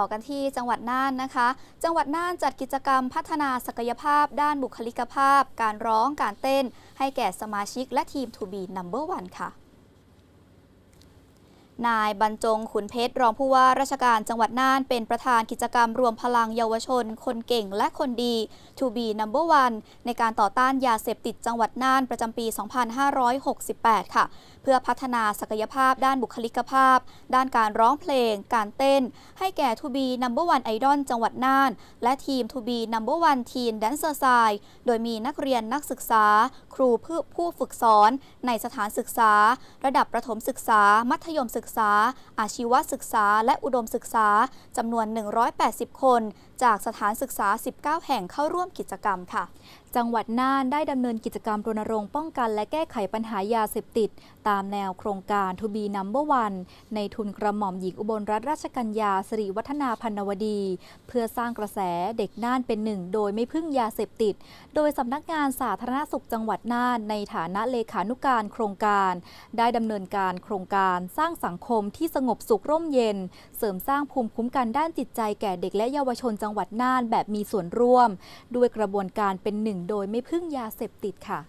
ต่อกันที่จังหวัดน่านนะคะ จังหวัดน่านจัดกิจกรรมพัฒนาศักยภาพ ด้านบุคลิกภาพ การร้องการเต้น ให้แก่สมาชิกและทีมทูบีนัมเบอร์วันค่ะ นายบรรจงขุนเพชรรองผู้ว่าราชการจังหวัดน่านเป็นประธานกิจกรรมรวมพลังเยาวชน คนเก่งและคนดี To be Number One ในการต่อต้านยาเสพติดจังหวัดน่านประจำปี 2568 ค่ะ เพื่อพัฒนาศักยภาพด้านบุคลิกภาพ ด้านการร้องเพลง การเต้น ให้แก่ To be Number One Idol จังหวัดน่าน และทีม To be Number One Teen Dancer Side โดยมีนักเรียนนักศึกษา ครูผู้ผู้ฝึกสอน ในสถานศึกษา ระดับประถมศึกษา มัธยมศึกษา อาชีวศึกษา และอุดมศึกษาจำนวน 180 คน จากสถานศึกษา 19 แห่งเข้าร่วมกิจกรรมค่ะ จังหวัดน่านได้ดำเนินกิจกรรมรณรงค์ป้องกันและแก้ไขปัญหายาเสพติด ตามแนวโครงการ To be Number One ในทุนกระหม่อมหญิงอุบลรัตนราชกัญญาสิริวัฒนาพันนวดี เพื่อสร้างกระแสเด็กน่านเป็นหนึ่ง โดยไม่พึ่งยาเสพติด โดยสำนักงานสาธารณสุขจังหวัดน่านในฐานะเลขานุการโครงการ ได้ดำเนินการโครงการสร้างสังสังคมที่สงบสุขร่มเย็น เสริมสร้างภูมิคุ้มกันด้านจิตใจแก่เด็กและเยาวชนจังหวัดน่านแบบมีส่วนร่วม ด้วยกระบวนการเป็นหนึ่งโดยไม่พึ่งยาเสพติดค่ะ